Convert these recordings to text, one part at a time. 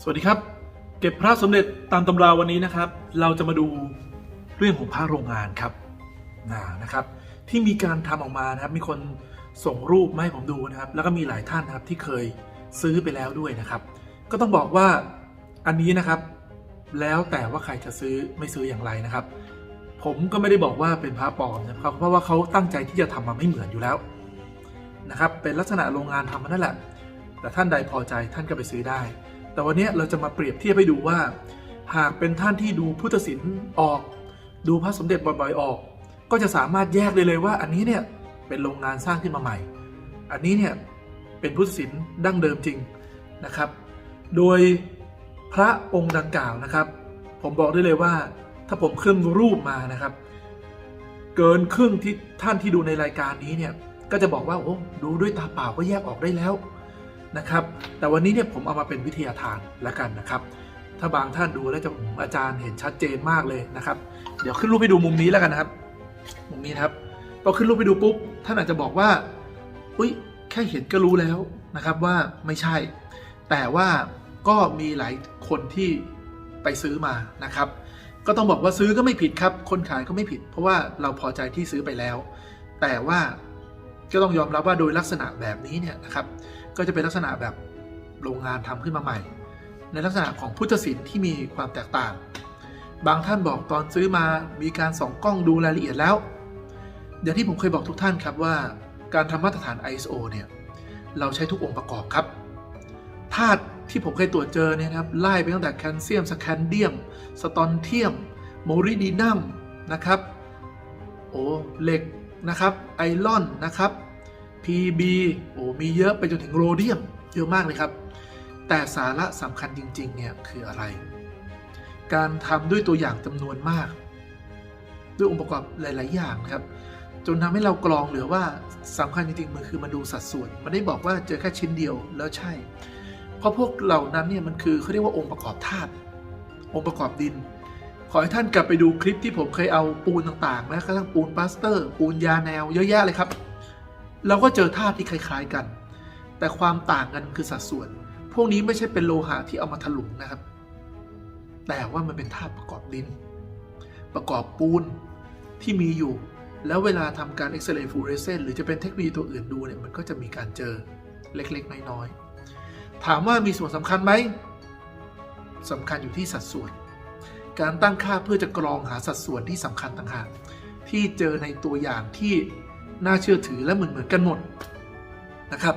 สวัสดีครับ เก็บพระสมเด็จตามตำราวันนี้นะครับ เราจะมาดูเรื่องของพระโรงงานครับนะนะครับ ที่มีการทำออกมานะครับ มีคนส่งรูปมาให้ผมดูนะครับ แล้วก็มีหลายท่านนะครับที่เคยซื้อไปแล้วด้วยนะครับ ก็ต้องบอกว่าอันนี้นะครับ แล้วแต่ว่าใครจะซื้อไม่ซื้ออย่างไรนะครับ ผมก็ไม่ได้บอกว่าเป็นพระปลอมนะครับ เพราะว่าเขาตั้งใจที่จะทำมาไม่เหมือนอยู่แล้วนะครับ เป็นลักษณะโรงงานทำมานั่นแหละแต่ท่านใดพอใจท่านก็ไปซื้อได้ แต่วันนี้เราจะมาเปรียบเทียบให้ดูว่า หากเป็นท่านที่ดูพุทธศิลป์ออก ดูพระสมเด็จบ่อยๆออก ก็จะสามารถแยกเลยเลยว่า อันนี้เนี่ยเป็นโรงงานสร้างขึ้นมาใหม่ อันนี้เนี่ยเป็นพุทธศิลป์ดั้งเดิมจริงนะครับ โดยพระองค์ดังกล่าวนะครับ ผมบอกได้เลยว่าถ้าผมขึ้นรูปมานะครับ เกินครึ่งที่ท่านที่ดูในรายการนี้เนี่ยก็จะบอกว่าโอ้ดูด้วยตาเปล่าก็แยกออกได้แล้ว นะครับ แต่วันนี้เนี่ยผมเอามาเป็นวิทยาทานแล้วกันนะครับ ถ้าบางท่านดูแล้วจะอาจารย์เห็นชัดเจนมากเลยนะครับ เดี๋ยวขึ้นรูปให้ดูมุมนี้แล้วกันนะครับ มุมนี้ครับพอขึ้นรูปไปดูปุ๊บท่านอาจจะบอกว่าอุ้ยแค่เห็นก็รู้แล้วนะครับว่าไม่ใช่ แต่ว่าก็มีหลายคนที่ไปซื้อมานะครับ ก็ต้องบอกว่าซื้อก็ไม่ผิดครับ คนขายก็ไม่ผิด เพราะว่าเราพอใจที่ซื้อไปแล้ว แต่ว่าก็ต้องยอมรับว่าโดยลักษณะแบบนี้เนี่ยนะครับ ก็จะเป็นลักษณะแบบโรงงานทำขึ้นมาใหม่ ในลักษณะของพุทธศิลป์ที่มีความแตกต่าง บางท่านบอกตอนซื้อมามีการส่องกล้องดูรายละเอียดแล้ว อย่างที่ผมเคยบอกทุกท่านครับว่า การทำมาตรฐาน ISO เนี่ยเราใช้ทุกองค์ประกอบครับธาตุที่ผมเคยตรวจเจอเนี่ยครับไล่ไปตั้งแต่แคลเซียมสแคนเดียม สตอนเทียม โมริดีนัมนะครับ โอ้เหล็กนะครับ ไอรอนนะครับ PB โอ้มีเยอะไปจนถึงโรเดียมเยอะมากเลยครับ แต่สาระสำคัญจริง ๆ เนี่ย คืออะไร การทำด้วยตัวอย่างจำนวนมาก ด้วยองค์ประกอบหลาย ๆ อย่างนะครับ จนทำให้เรากรองเหลือว่าสำคัญจริง ๆ มันคือมาดูสัดส่วน มันได้บอกว่าเจอแค่ชิ้นเดียวแล้วใช่ เพราะพวกเหล่านั้นเนี่ยมันคือเขาเรียกว่าองค์ประกอบธาตุองค์ประกอบดินขอให้ท่านกลับไปดูคลิปที่ผมเคยเอาปูนต่างๆ นะกระทั่งปูนปาสเตอร์ ปูนยาแนวเยอะแยะเลยครับ เราก็เจอธาตุที่คล้าย ๆกัน แต่ความต่างกันคือสัดส่วน พวกนี้ไม่ใช่เป็นโลหะที่เอามาถลุงนะครับ แต่ว่ามันเป็นธาตุประกอบดิน ประกอบปูนที่มีอยู่ แล้วเวลาทำการเอ็กซเรย์ฟูเรสเซนต์หรือจะเป็นเทคโนโลยีตัวอื่นดูเนี่ยมันก็จะมีการเจอเล็กๆ น้อยๆ ถามว่ามีส่วนสำคัญไหมสำคัญอยู่ที่สัดส่วน การตั้งค่าเพื่อจะกรองหาสัดส่วนที่สำคัญต่างหากที่เจอในตัวอย่างที่ น่าเชื่อถือและเหมือนเหมือนกันหมดนะครับ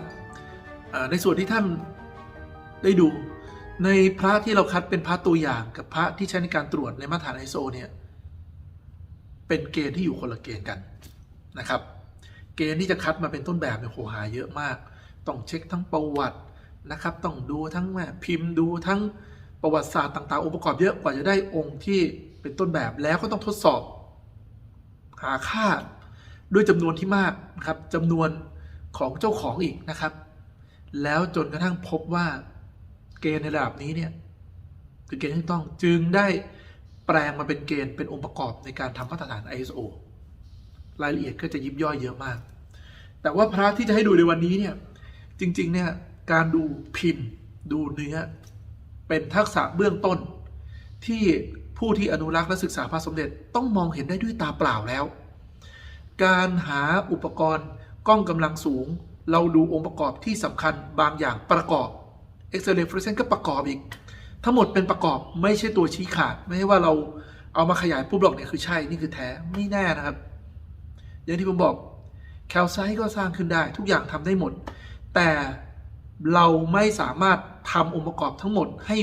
ในส่วนที่ท่านได้ดูในพระที่เราคัดเป็นพระตัวอย่างกับพระที่ใช้ในการตรวจในมาตรฐานไอโซเนี่ยเป็นเกณฑ์ที่อยู่คนละเกณฑ์กันนะครับ เกณฑ์ที่จะคัดมาเป็นต้นแบบเนี่ยโหหาเยอะมาก ต้องเช็คทั้งประวัตินะครับ ต้องดูทั้งแม่พิมพ์ดูทั้งประวัติศาสตร์ต่าง ๆ องค์ประกอบเยอะกว่าจะได้องค์ที่เป็นต้นแบบแล้วก็ต้องทดสอบ หาค่า ด้วยจำนวนที่มากนะครับจำนวนของเจ้าของอีกนะครับ แล้วจนกระทั่งพบว่าเกณฑ์ในระดับนี้เนี่ยคือเกณฑ์ที่ต้องจึงได้แปลงมาเป็นเกณฑ์เป็นองค์ประกอบในการทำมาตรฐาน ISO รายละเอียดก็จะยิบย่อยเยอะมาก แต่ว่าพระที่จะให้ดูในวันนี้เนี่ยจริงๆเนี่ยการดูพิมพ์ดูเนื้อ เป็นทักษะเบื้องต้น ที่ผู้ที่อนุรักษ์และศึกษาพระสมเด็จต้องมองเห็นได้ด้วยตาเปล่าแล้ว การหาอุปกรณ์กล้องกำลังสูง เราดูองค์ประกอบที่สำคัญบางอย่างประกอบเอ็กซเรย์ฟลูออเรสเซนต์ก็ประกอบอีก ทั้งหมดเป็นประกอบไม่ใช่ตัวชี้ขาด ไม่ใช่ว่าเราเอามาขยายปุ๊บหรอกเนี่ยคือใช่นี่คือแท้ไม่แน่นะครับ อย่างที่ผมบอกแคลไซต์ก็สร้างขึ้นได้ทุกอย่างทำได้หมด แต่เราไม่สามารถทำองค์ประกอบทั้งหมดให้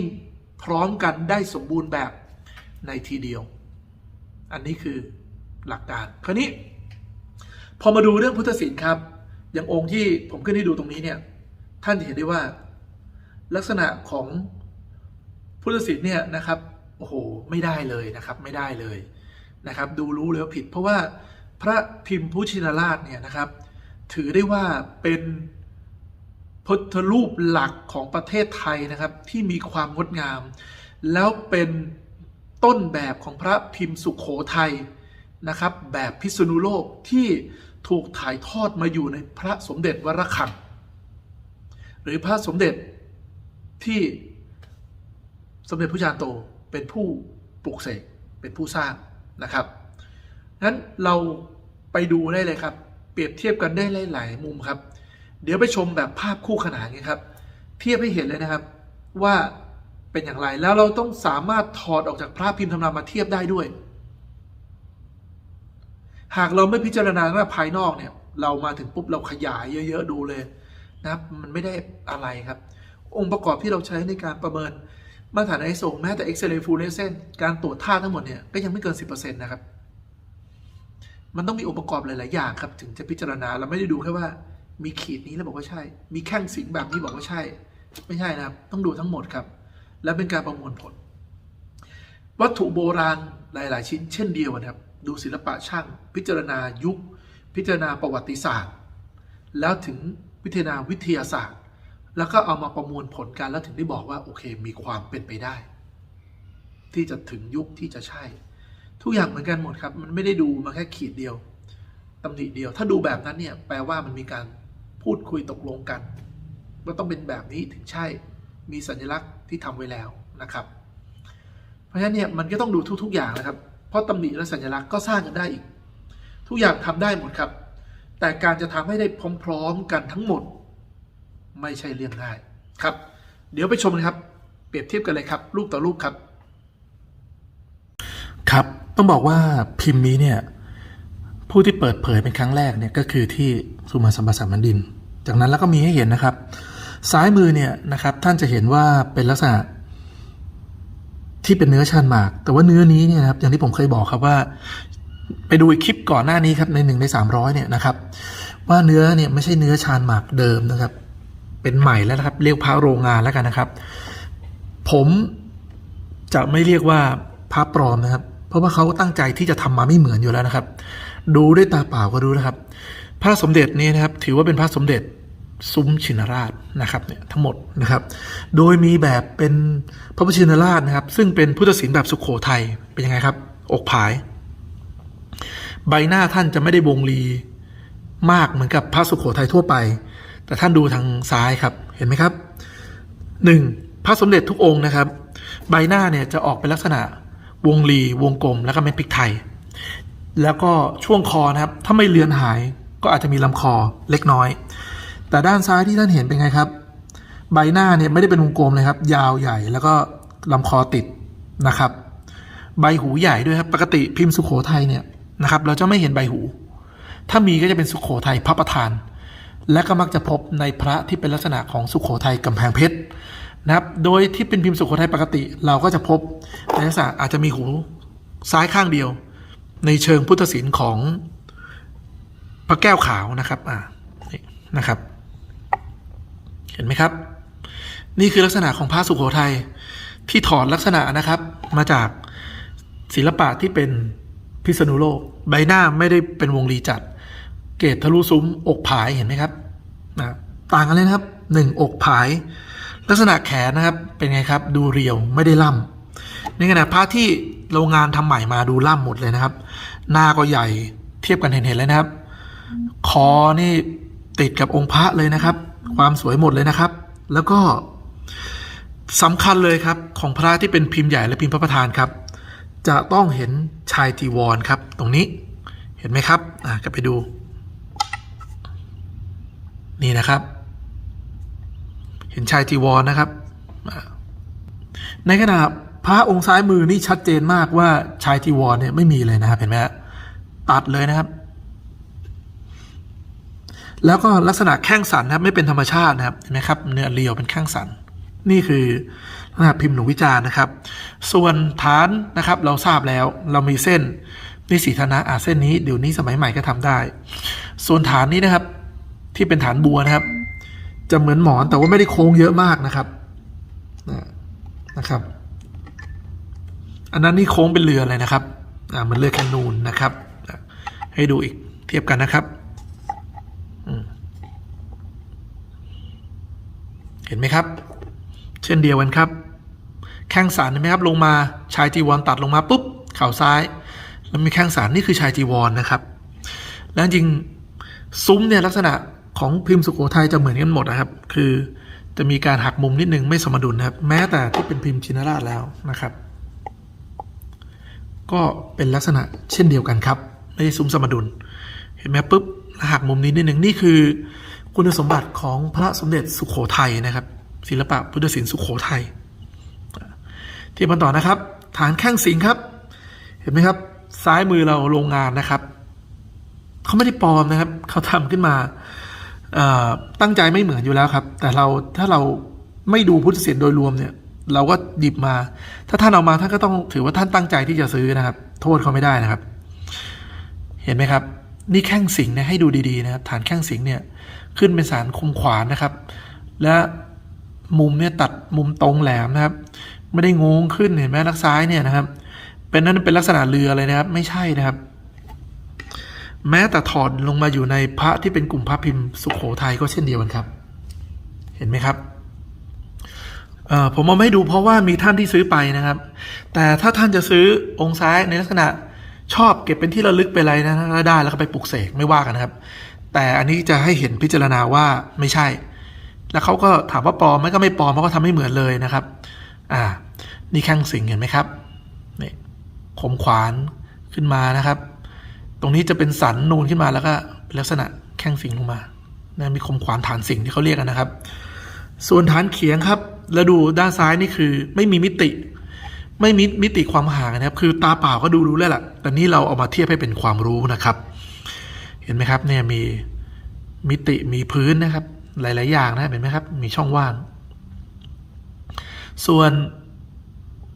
พร้อมกันได้สมบูรณ์แบบในทีเดียว อันนี้คือหลักการ คราวนี้ พอมาดูเรื่องพุทธศิลป์ครับ อย่างองค์ที่ผมขึ้นให้ดูตรงนี้เนี่ย ท่านจะเห็นได้ว่า ลักษณะของพุทธศิลป์เนี่ยนะครับโอ้โหไม่ได้เลยนะครับไม่ได้เลยนะครับ ดูรู้เลยว่าผิด เพราะว่าพระพิมพ์พุชินราชเนี่ยนะครับ ถือได้ว่าเป็นพุทธรูปหลักของประเทศไทยนะครับ ที่มีความงดงาม แล้วเป็นต้นแบบของพระพิมพ์สุขโขทัยนะครับ แบบพิษณุโลกที่ ถูกถ่ายทอดมาอยู่ในพระสมเด็จวรคังหรือพระสมเด็จที่สมเด็จพระจารย์โตเป็นผู้ปลุกเสกเป็นผู้สร้างนะครับนั้นเราไปดูได้เลยครับ เปรียบเทียบกันได้หลาย ๆ มุมครับ เดี๋ยวไปชมแบบภาพคู่ขนานกันครับ เทียบให้เห็นเลยนะครับว่าเป็นอย่างไรแล้วเราต้องสามารถถอดออกจากพระพิมพ์ธรรมรามาเทียบได้ด้วย หากเราไม่พิจารณาว่าภายนอกเนี่ย เรามาถึงปุ๊บเราขยายเยอะ ๆ ดูเลยนะครับ มันไม่ได้อะไรครับ องค์ประกอบที่เราใช้ในการประเมินมาตรฐานไอโซแม้แต่เอ็กซเรย์ฟูเรสเซนการตรวจท่าตุทั้งหมดเนี่ยก็ยังไม่เกิน 10%นะครับ มันต้องมีองค์ประกอบหลาย ๆ อย่างครับ ถึงจะพิจารณาเราไม่ได้ดูแค่ว่า มีขีดนี้แล้วบอกว่าใช่ มีแข้งสิงแบบนี้บอกว่าใช่ ไม่ใช่นะครับ ต้องดูทั้งหมดครับ และเป็นการประมวลผล วัตถุโบราณหลาย ๆ ชิ้นเช่นเดียวกันครับ ดูศิลปะช่าง พิจารณายุค พิจารณาประวัติศาสตร์ แล้วถึงวิทยาวิทยาศาสตร์ แล้วก็เอามาประมวลผลกันแล้วถึงได้บอกว่าโอเค มีความเป็นไปได้ ที่จะถึงยุคที่จะใช่ ทุกอย่างเหมือนกันหมดครับ มันไม่ได้ดูมาแค่ขีดเดียวตำหนิเดียว ถ้าดูแบบนั้นเนี่ยแปลว่ามันมีการพูดคุยตกลงกันว่าต้องเป็นแบบนี้ถึงใช่มีสัญลักษณ์ที่ทำไว้แล้วนะครับ เพราะฉะนั้นเนี่ยมันก็ต้องดูทุก ๆ อย่างนะครับ เพราะตำหนิและสัญลักษณ์ก็สร้างกันได้อีก ทุกอย่างทำได้หมดครับ แต่การจะทำให้ได้พร้อมๆกันทั้งหมด ไม่ใช่เรื่องง่ายครับ เดี๋ยวไปชมนะครับ เปรียบเทียบกันเลยครับ รูปต่อรูปครับ ครับต้องบอกว่าพิมพ์นี้เนี่ยผู้ที่เปิดเผยเป็นครั้งแรกเนี่ยก็คือที่สุมาสัมปสัมมันดิน จากนั้นแล้วก็มีให้เห็นนะครับ ซ้ายมือเนี่ยนะครับท่านจะเห็นว่าเป็นลักษณะ ที่เป็นเนื้อชานหมาก แต่ว่าเนื้อนี้เนี่ยนะครับอย่างที่ผมเคยบอกครับว่า ไปดูอีกคลิปก่อนหน้านี้ครับในหนึ่งในสามร้อยเนี่ยนะครับ ว่าเนื้อเนี่ยไม่ใช่เนื้อชานหมากเดิมนะครับ เป็นใหม่แล้วนะครับ เรียกพระโรงงานแล้วกันนะครับ ผมจะไม่เรียกว่าพระปลอมนะครับ เพราะว่าเขาตั้งใจที่จะทำมาไม่เหมือนอยู่แล้วนะครับ ดูด้วยตาเปล่าก็รู้นะครับ พระสมเด็จนี่นะครับ ถือว่าเป็นพระสมเด็จ ซุ้มชินราชนะครับเนี่ยทั้งหมดนะครับ โดยมีแบบเป็นพระพุทธชินราชนะครับ ซึ่งเป็นพุทธศิลป์แบบสุขโขทัยเป็นยังไงครับ อกผาย ใบหน้าท่านจะไม่ได้วงรีมากเหมือนกับพระสุขโขทัยทั่วไป แต่ท่านดูทางซ้ายครับเห็นไหมครับหนึ่งพระสมเด็จทุกองค์นะครับ ใบหน้าเนี่ยจะออกเป็นลักษณะวงรีวงกลมแล้วก็เม็ดพริกไทย แล้วก็ช่วงคอนะครับ ถ้าไม่เลือนหายก็อาจจะมีลำคอเล็กน้อย แต่ด้านซ้ายที่ท่านเห็นเป็นไงครับ ใบหน้าเนี่ยไม่ได้เป็นวงกลมเลยครับ ยาวใหญ่แล้วก็ลำคอติดนะครับ ใบหูใหญ่ด้วยครับ ปกติพิมพ์สุขโขทัยเนี่ยนะครับ เราจะไม่เห็นใบหู ถ้ามีก็จะเป็นสุขโขทัยพระประธาน และก็มักจะพบในพระที่เป็นลักษณะของสุขโขทัยกำแพงเพชรนะครับ โดยที่เป็นพิมพ์สุขโขทัยปกติ เราก็จะพบในลักษณะอาจจะมีหูซ้ายข้างเดียว ในเชิงพุทธศิลป์ของพระแก้วขาวนะครับอ่านี่นะครับ ห็นไหมครับ นี่คือลักษณะของพระสุโขทัยที่ถอดลักษณะนะครับ มาจากศิลปะที่เป็นพิษณุโลก ใบหน้าไม่ได้เป็นวงรีจัด เกตทะลุซุ้ม อกผายเห็นไหมครับนะต่างกันเลยนะครับหนึ่งอกผาย ลักษณะแขนนะครับเป็นไงครับ ดูเรียวไม่ได้ล่ำในขณะพระที่โรงงานทำใหม่มาดูล่ำหมดเลยนะครับ หน้าก็ใหญ่เทียบกันเห็นๆเลยนะครับ คอนี่ติดกับองค์พระเลยนะครับ ความสวยหมดเลยนะครับ แล้วก็สำคัญเลยครับของพระที่เป็นพิมพ์ใหญ่และพิมพ์พระประธานครับ จะต้องเห็นชายจีวรครับ ตรงนี้เห็นไหมครับอะกลับไปดู นี่นะครับ เห็นชายจีวรนะครับ ในขณะพระองค์ซ้ายมือนี่ชัดเจนมากว่าชายจีวรเนี่ยไม่มีเลยนะครับเห็นไหมฮะตัดเลยนะครับ แล้วก็ลักษณะแข้งสันนะครับไม่เป็นธรรมชาตินะครับเห็นไหมครับเนื้อเรียวเป็นแข้งสัน นี่คือลักษณะพิมพ์หนูวิจารณ์นะครับ ส่วนฐานนะครับเราทราบแล้วเรามีเส้นนิสีธนะอาเส้นนี้เดี๋ยวนี้สมัยใหม่ก็ทำได้ ส่วนฐานนี้นะครับ ที่เป็นฐานบัวนะครับ จะเหมือนหมอนแต่ว่าไม่ได้โค้งเยอะมากนะครับนะครับ อันนั้นนี่โค้งเป็นเรือเลยนะครับอ่าเหมือนเรือแคนูนนะครับ ให้ดูอีกเทียบกันนะครับ เห็นไหมครับ เช่นเดียวกันครับ แข้งสารเห็นไหมครับ ลงมาชายจีวรตัดลงมาปุ๊บเข่าซ้าย แล้วมีแข้งสารนี่คือชายจีวรนนะครับ แล้วจริงซุ้มเนี่ยลักษณะของพิมพ์สุโขทัยจะเหมือนกันหมดนะครับ คือจะมีการหักมุมนิดนึงไม่สมดุลนะครับ แม้แต่ที่เป็นพิมพ์ชินราชแล้วนะครับ ก็เป็นลักษณะเช่นเดียวกันครับ ไม่ได้ซุ้มสมดุล เห็นไหมปุ๊บหักมุมนี้นิดหนึ่งนี่คือ คุณสมบัติของพระสมเด็จสุขโขทัยนะครับ ศิลปะพุทธศิลป์สุขโขทัยเทียบกันต่อนะครับ ฐานแข้งสิงครับ เห็นไหมครับ ซ้ายมือเราโรงงานนะครับเขาไม่ได้ปลอมนะครับเขาทำขึ้นมาตั้งใจไม่เหมือนอยู่แล้วครับ แต่เราถ้าเราไม่ดูพุทธศิลป์โดยรวมเนี่ย เราก็หยิบมา ถ้าท่านเอามาท่านก็ต้องถือว่าท่านตั้งใจที่จะซื้อนะครับ โทษเขาไม่ได้นะครับ เห็นไหมครับ นี่แข้งสิงนี่ยให้ดูดีๆนะครับ ฐานแข้งสิงเนี่ย ขึ้นเป็นสารคมขวานนะครับ และมุมเนี่ยตัดมุมตรงแหลมนะครับ ไม่ได้งงขึ้นเห็นไหมลักซ้ายเนี่ยนะครับ เป็นนั่นเป็นลักษณะเรือเลยนะครับ ไม่ใช่นะครับ แม้แต่ถอดลงมาอยู่ในพระที่เป็นกลุ่มพระพิมพ์สุขโขทัยก็เช่นเดียวกันครับ เห็นไหมครับผมเอาไม่ดูเพราะว่ามีท่านที่ซื้อไปนะครับ แต่ถ้าท่านจะซื้อองค์ซ้ายในลักษณะชอบเก็บเป็นที่ระลึกไปอะไรนะแล้วได้แล้วก็ไปปลุกเสกไม่ว่ากันนะครับ แต่อันนี้จะให้เห็นพิจารณาว่าไม่ใช่ แล้วเขาก็ถามว่าปลอมไหมก็ไม่ปลอมเพราะเขาทำไม่เหมือนเลยนะครับ อ่า นี่แข้งสิงเห็นไหมครับนี่คมขวานขึ้นมานะครับ ตรงนี้จะเป็นสันนูนขึ้นมาแล้วก็เป็นลักษณะแข้งสิงลงมานะมีคมขวานฐานสิงที่เขาเรียกกันนะครับ ส่วนฐานเขียงครับแล้วดูด้านซ้ายนี่คือไม่มีมิติ ไม่มีมิติความห่างนะครับ คือตาเปล่าก็ดูรู้แล้วล่ะแต่นี่เราเอามาเทียบให้เป็นความรู้นะครับ เห็นไหมครับเนี่ยมีมิติมีพื้นนะครับ หลาย ๆ อย่างนะเห็นไหมครับ มีช่องว่าง ส่วน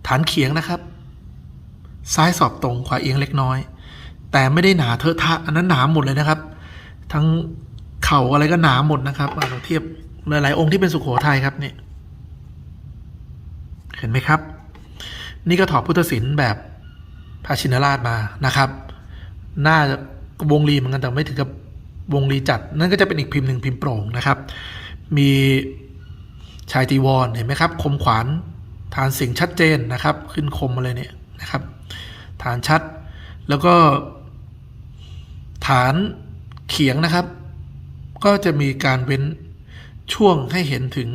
ฐานเขียงนะครับ ซ้ายสอบตรงขวาเอียงเล็กน้อย แต่ไม่ได้หนาเทอะทะอันนั้นหนาหมดเลยนะครับ ทั้งเข่าอะไรก็หนาหมดนะครับอะเราเทียบหลาย ๆ องค์ที่เป็นสุโขทัยครับนี่เห็นไหมครับ นี่ก็ถอดพุทธศิลป์แบบพระชินราชมานะครับ น่าจะ วงรีเหมือนกันแต่ไม่ถึงกับวงรีจัด นั่นก็จะเป็นอีกพิมพ์หนึ่งพิมพ์โปร่งนะครับ มีชายจีวรเห็นไหมครับ คมขวานฐานสิ่งชัดเจนนะครับ ขึ้นคมมาเลยเนี่ยนะครับฐานชัด แล้วก็ ฐานเขียงนะครับ ก็จะมีการเว้นช่วงให้เห็นถึง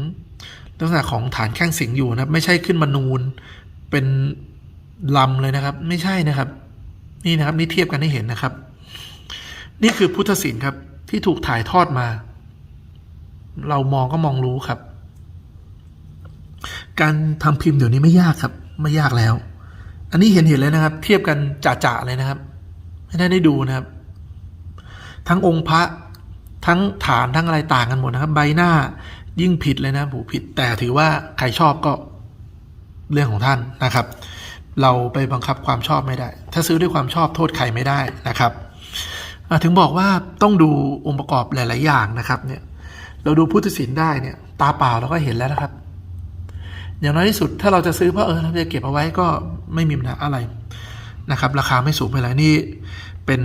ลักษณะของฐานแข้งสิงอยู่นะครับ ไม่ใช่ขึ้นมานูนเป็นลำเลยนะครับ ไม่ใช่นะครับ นี่นะครับนี่เทียบกันให้เห็นนะครับ นี่คือพุทธศิลป์ครับ ที่ถูกถ่ายทอดมา เรามองก็มองรู้ครับ การทำพิมพ์เดี๋ยวนี้ไม่ยากครับ ไม่ยากแล้ว อันนี้เห็นเห็นเลยนะครับ เทียบกันจ่าๆเลยนะครับไม่ได้ได้ดูนะครับ ทั้งองค์พระทั้งฐานทั้งอะไรต่างกันหมดนะครับ ใบหน้ายิ่งผิดเลยนะผูผิด แต่ถือว่าใครชอบก็เรื่องของท่านนะครับ เราไปบังคับความชอบไม่ได้ ถ้าซื้อด้วยความชอบโทษใครไม่ได้นะครับ ถึงบอกว่าต้องดูองค์ประกอบหลาย ๆ อย่างนะครับเนี่ยเราดูพุทธศิลป์ได้เนี่ยตาเปล่าเราก็เห็นแล้วนะครับ อย่างน้อยที่สุดถ้าเราจะซื้อเพราะเออเราจะเก็บเอาไว้ก็ไม่มีปัญหาอะไรนะครับ ราคาไม่สูงไปเลยนี่เป็น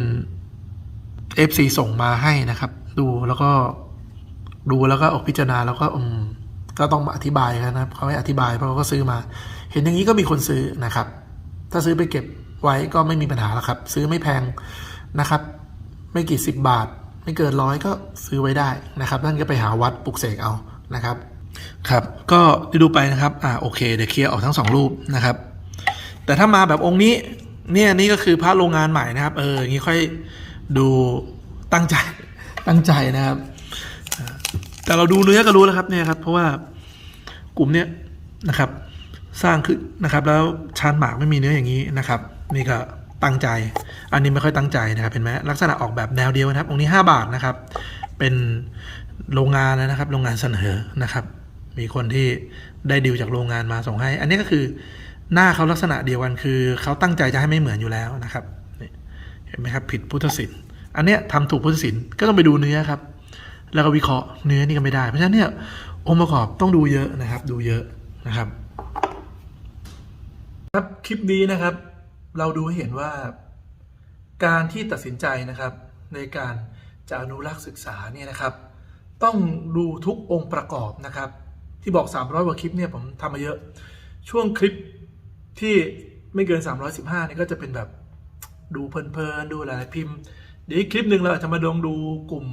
FC ส่งมาให้นะครับ ดูแล้วก็ดูแล้วก็ออกพิจารณาแล้วก็อืมก็ต้องมาอธิบายนะครับเขาให้อธิบายเพราะเขาก็ซื้อมา เห็นอย่างนี้ก็มีคนซื้อนะครับ ถ้าซื้อไปเก็บไว้ก็ไม่มีปัญหาแล้วครับ ซื้อไม่แพงนะครับ ไม่กี่สิบบาท ไม่เกินร้อยก็ซื้อไว้ได้นะครับท่านก็ไปหาวัดปลุกเสกเอานะครับครับก็ดูไปนะครับอ่าโอเคเดี๋ยวเคลียร์ออกทั้งสองรูปนะครับ แต่ถ้ามาแบบองค์นี้เนี่ยนี่ก็คือพระโรงงานใหม่นะครับ เอออย่างนี้ค่อยดูตั้งใจตั้งใจนะครับ แต่เราดูเนื้อก็รู้แล้วครับเนี่ยครับ เพราะว่ากลุ่มเนี้ยนะครับ สร้างขึ้นนะครับ แล้วชานหมากไม่มีเนื้ออย่างนี้นะครับ นี่ก็ ตั้งใจ อันนี้ไม่ค่อยตั้งใจนะครับเห็นไหมลักษณะออกแบบแนวเดียวนะครับ องค์นี้ 5 บาทนะครับ เป็นโรงงานนะครับ โรงงานเสนอนะครับ มีคนที่ได้ดีลจากโรงงานมาส่งให้ อันนี้ก็คือหน้าเขาลักษณะเดียวกันคือเขาตั้งใจจะให้ไม่เหมือนอยู่แล้วนะครับเห็นไหมครับผิดพุทธศิลป์อันเนี้ยทำถูกพุทธศิลป์ก็ต้องไปดูเนื้อครับ แล้วก็วิเคราะห์เนื้อนี่ก็ไม่ได้ เพราะฉะนั้นเนี่ยองค์ประกอบต้องดูเยอะนะครับ ดูเยอะนะครับ ครับคลิปนี้นะครับ เราดูเห็นว่า การที่ตัดสินใจนะครับ ในการจะอนุรักษ์ศึกษาเนี่ยนะครับ ต้องดูทุกองค์ประกอบนะครับ ที่บอก 300กว่าคลิปเนี่ยผมทำมาเยอะ ช่วงคลิปที่ไม่เกิน 315นี่ก็จะเป็นแบบดูเพลินๆดูหลายๆพิมพ์ เดี๋ยวอีกคลิปหนึ่งเราอาจจะมาลองดูกลุ่ม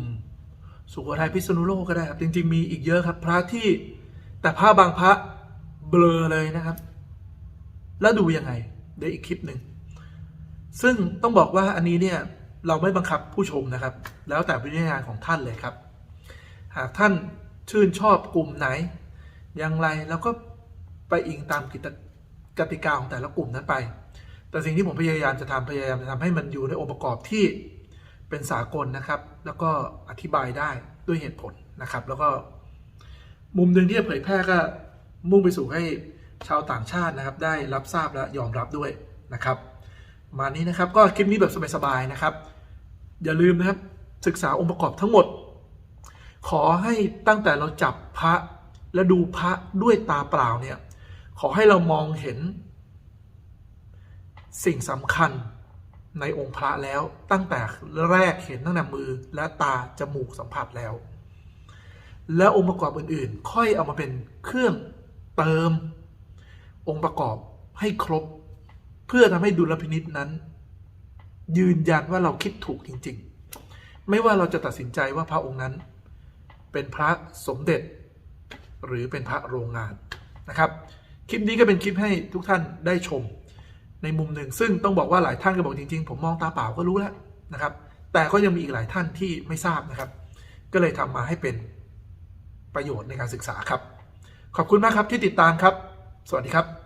สุโขทัยพิษณุโลกก็ได้ครับ จริง ๆ มีอีกเยอะครับ พระที่แต่พระบางพระเบลอเลยนะครับ แล้วดูยังไงเดี๋ยวอีกคลิปหนึ่ง ซึ่งต้องบอกว่าอันนี้เนี่ยเราไม่บังคับผู้ชมนะครับ แล้วแต่วิญญาณของท่านเลยครับ หากท่านชื่นชอบกลุ่มไหน อย่างไรแล้วก็ไปอิงตามกิจกติกาของแต่ละกลุ่มนั้นไป แต่สิ่งที่ผมพยายามจะทำพยายามจะทำให้มันอยู่ในองค์ประกอบที่เป็นสากลนะครับ แล้วก็อธิบายได้ด้วยเหตุผลนะครับ แล้วก็มุมหนึ่งที่จะเผยแพร่ก็มุ่งไปสู่ให้ชาวต่างชาตินะครับ ได้รับทราบและยอมรับด้วยนะครับ มานี้นะครับ ก็คลิปนี้แบบสบายๆนะครับ อย่าลืมนะครับศึกษาองค์ประกอบทั้งหมด ขอให้ตั้งแต่เราจับพระและดูพระด้วยตาเปล่าเนี่ย ขอให้เรามองเห็น สิ่งสำคัญในองค์พระแล้วตั้งแต่แรกเห็นตั้งแต่มือและตาจมูกสัมผัสแล้ว แล้วองค์ประกอบอื่นๆ ค่อยเอามาเป็นเครื่องเติม องค์ประกอบให้ครบ เพื่อทำให้ดุลพินิษนั้น ยืนยันว่าเราคิดถูกจริง ๆ ไม่ว่าเราจะตัดสินใจว่าพระองค์นั้น เป็นพระสมเด็จ หรือเป็นพระโรงงานนะครับ คลิปนี้ก็เป็นคลิปให้ทุกท่านได้ชมในมุมหนึ่ง ซึ่งต้องบอกว่าหลายท่านก็บอกจริง ๆ ผมมองตาเปล่าก็รู้แล้วนะครับ แต่ก็ยังมีอีกหลายท่านที่ไม่ทราบนะครับ ก็เลยทำมาให้เป็นประโยชน์ในการศึกษาครับ ขอบคุณมากครับที่ติดตามครับ สวัสดีครับ